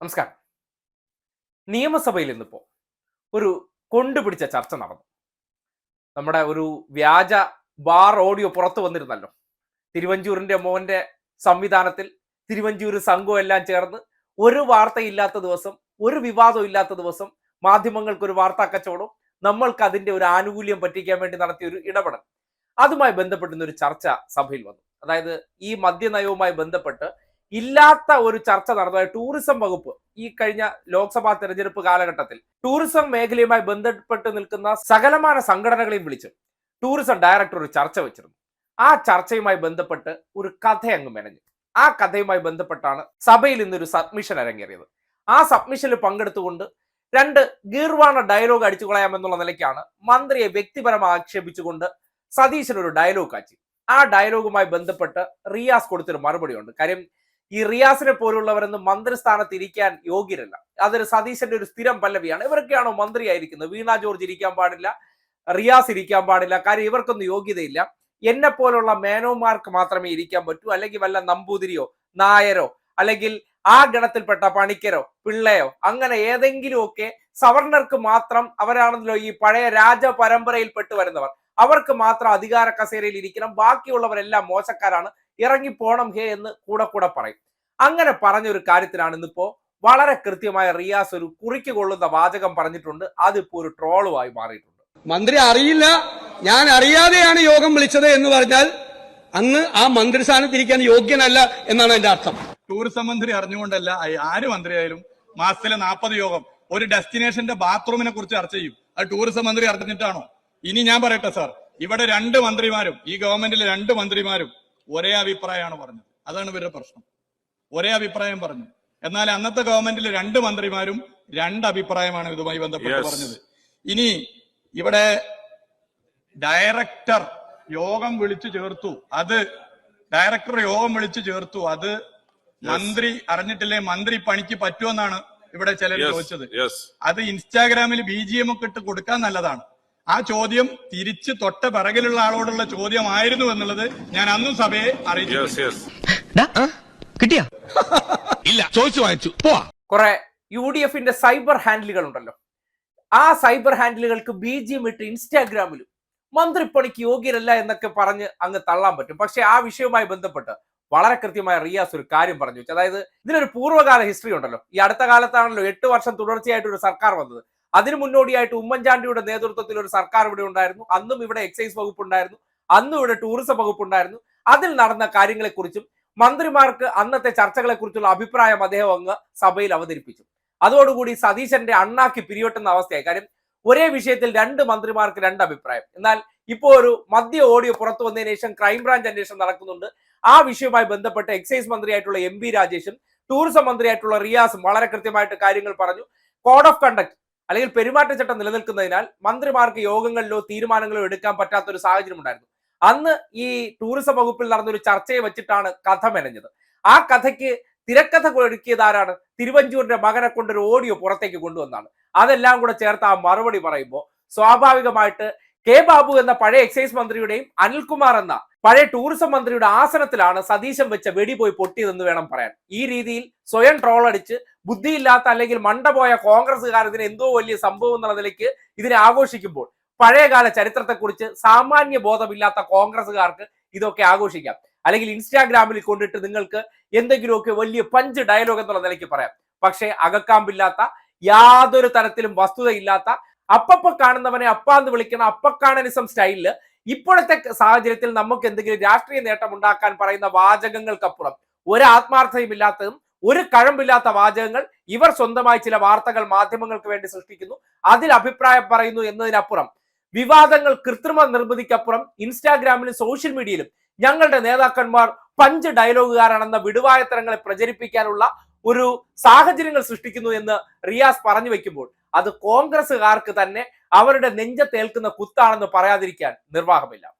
നമസ്കാരം. നിയമസഭയിൽ ഇന്നിപ്പോ ഒരു കൊണ്ടുപിടിച്ച ചർച്ച നടന്നു. നമ്മുടെ ഒരു വ്യാജ ബാർ ഓഡിയോ പുറത്തു വന്നിരുന്നല്ലോ. തിരുവഞ്ചൂരിന്റെ മോന്റെ സംവിധാനത്തിൽ തിരുവഞ്ചൂർ സംഘവും എല്ലാം ചേർന്ന് ഒരു വാർത്തയില്ലാത്ത ദിവസം ഒരു വിവാദവും ഇല്ലാത്ത ദിവസം മാധ്യമങ്ങൾക്ക് ഒരു വാർത്താ കച്ചവടം നമ്മൾക്ക് അതിന്റെ ഒരു ആനുകൂല്യം പറ്റിക്കാൻ വേണ്ടി നടത്തിയ ഒരു ഇടപെടൽ. അതുമായി ബന്ധപ്പെട്ടുന്ന ഒരു ചർച്ച സഭയിൽ വന്നു. അതായത് ഈ മദ്യനയവുമായി ബന്ധപ്പെട്ട് ഇല്ലാത്ത ഒരു ചർച്ച നടന്നതായി ടൂറിസം വകുപ്പ് ഈ കഴിഞ്ഞ ലോക്സഭാ തെരഞ്ഞെടുപ്പ് കാലഘട്ടത്തിൽ ടൂറിസം മേഖലയുമായി ബന്ധപ്പെട്ട് നിൽക്കുന്ന സകലമാന സംഘടനകളെയും വിളിച്ചു ടൂറിസം ഡയറക്ടർ ഒരു ചർച്ച വെച്ചിരുന്നു. ആ ചർച്ചയുമായി ബന്ധപ്പെട്ട് ഒരു കഥ അങ്ങ് മെനഞ്ഞു. ആ കഥയുമായി ബന്ധപ്പെട്ടാണ് സഭയിൽ ഇന്നൊരു സബ്മിഷൻ അരങ്ങേറിയത്. ആ സബ്മിഷനിൽ പങ്കെടുത്തുകൊണ്ട് രണ്ട് ഗീർവാണ ഡയലോഗ് അടിച്ചു കളയാമെന്നുള്ള നിലയ്ക്കാണ് മന്ത്രിയെ വ്യക്തിപരമായി ആക്ഷേപിച്ചുകൊണ്ട് സതീശൻ ഒരു ഡയലോഗ് കാച്ചി. ആ ഡയലോഗുമായി ബന്ധപ്പെട്ട് റിയാസ് കൊടുത്തൊരു മറുപടിയുണ്ട്. കാര്യം ഈ റിയാസിനെ പോലുള്ളവരൊന്നും മന്ത്രിസ്ഥാനത്ത് ഇരിക്കാൻ യോഗ്യരല്ല. അതൊരു സതീശന്റെ ഒരു സ്ഥിരം പല്ലവിയാണ്. ഇവരൊക്കെയാണോ മന്ത്രിയായിരിക്കുന്നത്? വീണ ജോർജ് ഇരിക്കാൻ പാടില്ല റിയാസ് ഇരിക്കാൻ പാടില്ല. കാര്യം ഇവർക്കൊന്നും യോഗ്യതയില്ല. എന്നെ പോലുള്ള മേനോമാർക്ക് മാത്രമേ ഇരിക്കാൻ പറ്റൂ. അല്ലെങ്കിൽ വല്ല നമ്പൂതിരിയോ നായരോ അല്ലെങ്കിൽ ആ ഗണത്തിൽപ്പെട്ട പണിക്കരോ പിള്ളയോ അങ്ങനെ ഏതെങ്കിലുമൊക്കെ സവർണർക്ക് മാത്രം അവരാണല്ലോ ഈ പഴയ രാജ പരമ്പരയിൽപ്പെട്ട് വരുന്നവർ. അവർക്ക് മാത്രം അധികാര കസേരയിൽ ഇരിക്കണം. ബാക്കിയുള്ളവരെല്ലാം മോശക്കാരാണ്. ഇറങ്ങി പോണം ഹേ എന്ന് കൂടെ കൂടെ പറയും. അങ്ങനെ പറഞ്ഞ ഒരു കാര്യത്തിലാണ് ഇന്നിപ്പോ വളരെ കൃത്യമായ റിയാസ് ഒരു കുറിക്ക് കൊള്ളുന്ന വാചകം പറഞ്ഞിട്ടുണ്ട്. അതിപ്പോ ഒരു ട്രോളുമായി മാറിയിട്ടുണ്ട്. മന്ത്രി അറിയില്ല. ഞാൻ അറിയാതെയാണ് യോഗം വിളിച്ചത് എന്ന് പറഞ്ഞാൽ അന്ന് ആ മന്ത്രിസ്ഥാനത്തിരിക്കാൻ യോഗ്യനല്ല എന്നാണ് എന്റെ അർത്ഥം. ടൂറിസം മന്ത്രി അറിഞ്ഞുകൊണ്ടല്ല ആര് മന്ത്രിയായാലും മാസത്തിലെ നാൽപ്പത് യോഗം ഒരു ഡെസ്റ്റിനേഷന്റെ ബാത്റൂമിനെ കുറിച്ച് ചർച്ച ചെയ്യും. അത് ടൂറിസം മന്ത്രി അറിഞ്ഞിട്ടാണോ? ഇനി ഞാൻ പറയട്ടെ സാർ. ഇവിടെ രണ്ട് മന്ത്രിമാരും ഈ ഗവൺമെന്റിലെ രണ്ട് മന്ത്രിമാരും ഒരേ അഭിപ്രായമാണ് പറഞ്ഞത്. അതാണ് ഇവരുടെ പ്രശ്നം. ഒരേ അഭിപ്രായം പറഞ്ഞു. എന്നാൽ അന്നത്തെ ഗവൺമെന്റിൽ രണ്ട് മന്ത്രിമാരും രണ്ട് അഭിപ്രായമാണ് ഇതുമായി ബന്ധപ്പെട്ട്. പറഞ്ഞത്. ഇനി ഇവിടെ ഡയറക്ടർ യോഗം വിളിച്ചു ചേർത്തു. അത് ഡയറക്ടർ യോഗം വിളിച്ചു ചേർത്തു. അത് മന്ത്രി അറിഞ്ഞിട്ടില്ലേ? മന്ത്രി പണിക്ക് പറ്റുമെന്നാണ് ഇവിടെ ചിലർ ചോദിച്ചത്. അത് ഇൻസ്റ്റാഗ്രാമിൽ ബി ജി എം ഒക്കെ ഇട്ട് കൊടുക്കാൻ നല്ലതാണ്. ആ ചോദ്യം തിരിച്ച് തൊട്ട പിറകിലുള്ള ആളോടുള്ള ചോദ്യമായിരുന്നു എന്നുള്ളത് ഞാൻ അന്നും സഭയെ Yes, അറിയിച്ചു കൊറേ ഇല്ല ചോദിച്ചു വാങ്ങിച്ചു. പോവാ. കുറെ യു ഡി എഫിന്റെ സൈബർ ഹാൻഡിലുകൾ ഉണ്ടല്ലോ ആ സൈബർ ഹാൻഡിലുകൾക്ക് ബി ജി എം ഇട്ട് ഇൻസ്റ്റാഗ്രാമിലും മന്ത്രിപ്പണിക്ക് യോഗ്യരല്ല എന്നൊക്കെ പറഞ്ഞ് അങ്ങ് തള്ളാൻ പറ്റും. പക്ഷെ ആ വിഷയവുമായി ബന്ധപ്പെട്ട് വളരെ കൃത്യമായ റിയാസ് ഒരു കാര്യം പറഞ്ഞു വെച്ചു. അതായത് ഇതിനൊരു പൂർവകാല ഹിസ്റ്ററി ഉണ്ടല്ലോ. ഈ അടുത്ത കാലത്താണല്ലോ എട്ട് വർഷം തുടർച്ചയായിട്ട് ഒരു സർക്കാർ വന്നത്. അതിന് മുന്നോടിയായിട്ട് ഉമ്മൻചാണ്ടിയുടെ നേതൃത്വത്തിൽ ഒരു സർക്കാർ ഇവിടെ ഉണ്ടായിരുന്നു. അന്നും ഇവിടെ എക്സൈസ് വകുപ്പ് ഉണ്ടായിരുന്നു. അന്നും ഇവിടെ ടൂറിസം വകുപ്പ് ഉണ്ടായിരുന്നു. അതിൽ നടന്ന കാര്യങ്ങളെക്കുറിച്ചും മന്ത്രിമാർക്ക് അന്നത്തെ ചർച്ചകളെക്കുറിച്ചുള്ള അഭിപ്രായം അദ്ദേഹം അങ്ങ് സഭയിൽ അവതരിപ്പിച്ചു. അതോടുകൂടി സതീശന്റെ അണ്ണാക്കി പിരിവട്ടുന്ന അവസ്ഥയായി. കാര്യം ഒരേ വിഷയത്തിൽ രണ്ട് മന്ത്രിമാർക്ക് രണ്ട് അഭിപ്രായം. എന്നാൽ ഇപ്പോൾ ഒരു മദ്യ ഓഡിയോ പുറത്തു വന്നതിന് ശേഷം ക്രൈംബ്രാഞ്ച് അന്വേഷണം നടക്കുന്നുണ്ട്. ആ വിഷയവുമായി ബന്ധപ്പെട്ട് എക്സൈസ് മന്ത്രിയായിട്ടുള്ള എം രാജേഷും ടൂറിസം മന്ത്രിയായിട്ടുള്ള റിയാസും വളരെ കൃത്യമായിട്ട് കാര്യങ്ങൾ പറഞ്ഞു. കോഡ് ഓഫ് കണ്ടക്ട് അല്ലെങ്കിൽ പെരുമാറ്റച്ചട്ടം നിലനിൽക്കുന്നതിനാൽ മന്ത്രിമാർക്ക് യോഗങ്ങളിലോ തീരുമാനങ്ങളോ എടുക്കാൻ പറ്റാത്ത ഒരു സാഹചര്യം ഉണ്ടായിരുന്നു. അന്ന് ഈ ടൂറിസം വകുപ്പിൽ നടന്ന ഒരു ചർച്ചയെ വെച്ചിട്ടാണ് കഥ മെനഞ്ഞത്. ആ കഥയ്ക്ക് തിരക്കഥ ഒരുക്കിയത് ആരാണ്? തിരുവഞ്ചൂരിന്റെ മകനെ കൊണ്ടൊരു ഓഡിയോ പുറത്തേക്ക് കൊണ്ടുവന്നാണ് അതെല്ലാം കൂടെ ചേർത്ത് ആ മറുപടി പറയുമ്പോൾ സ്വാഭാവികമായിട്ട് കെ ബാബു എന്ന പഴയ എക്സൈസ് മന്ത്രിയുടെയും അനിൽകുമാർ എന്ന പഴയ ടൂറിസം മന്ത്രിയുടെ ആസനത്തിലാണ് സതീശൻ വെച്ച വെടി പോയി പൊട്ടിയതെന്ന് വേണം പറയാൻ. ഈ രീതിയിൽ സ്വയം ട്രോൾ അടിച്ച് ബുദ്ധിയില്ലാത്ത അല്ലെങ്കിൽ മണ്ടപോയ കോൺഗ്രസ്സുകാർ ഇതിന് എന്തോ വലിയ സംഭവം എന്നുള്ള നിലയ്ക്ക് ഇതിനെ ആഘോഷിക്കുമ്പോൾ പഴയകാല ചരിത്രത്തെക്കുറിച്ച് സാമാന്യ ബോധമില്ലാത്ത കോൺഗ്രസ്സുകാർക്ക് ഇതൊക്കെ ആഘോഷിക്കാം. അല്ലെങ്കിൽ ഇൻസ്റ്റാഗ്രാമിൽ കൊണ്ടിട്ട് നിങ്ങൾക്ക് എന്തെങ്കിലുമൊക്കെ വലിയ പഞ്ച് ഡയലോഗ് എന്നുള്ള നിലയ്ക്ക് പറയാം. പക്ഷേ അകക്കാമ്പില്ലാത്ത യാതൊരു തരത്തിലും വസ്തുതയില്ലാത്ത അപ്പപ്പ കാണുന്നവനെ അപ്പാന്ന് വിളിക്കുന്ന അപ്പക്കാണനിസം സ്റ്റൈലിൽ ഇപ്പോഴത്തെ സാഹചര്യത്തിൽ നമുക്ക് എന്തെങ്കിലും രാഷ്ട്രീയ നേട്ടം ഉണ്ടാക്കാൻ പറയുന്ന വാചകങ്ങൾക്കപ്പുറം ഒരു ആത്മാർത്ഥതയുമില്ലാത്തതും ഒരു കഴമ്പില്ലാത്ത വാചകങ്ങൾ ഇവർ സ്വന്തമായി ചില വാർത്തകൾ മാധ്യമങ്ങൾക്ക് വേണ്ടി സൃഷ്ടിക്കുന്നു അതിൽ അഭിപ്രായം പറയുന്നു എന്നതിനപ്പുറം വിവാദങ്ങൾ കൃത്രിമ നിർമ്മിതിക്കപ്പുറം ഇൻസ്റ്റാഗ്രാമിലും സോഷ്യൽ മീഡിയയിലും ഞങ്ങളുടെ നേതാക്കന്മാർ പഞ്ച് ഡയലോഗുകാരാണെന്ന വിടുവായത്തരങ്ങളെ പ്രചരിപ്പിക്കാനുള്ള ഒരു സാഹചര്യങ്ങൾ സൃഷ്ടിക്കുന്നു എന്ന് റിയാസ് പറഞ്ഞു വെക്കുമ്പോൾ അത് കോൺഗ്രസ്സുകാർക്ക് തന്നെ അവരുടെ നെഞ്ചത്തേൽക്കുന്ന കുത്താണെന്ന് പറയാതിരിക്കാൻ നിർവാഹമില്ല.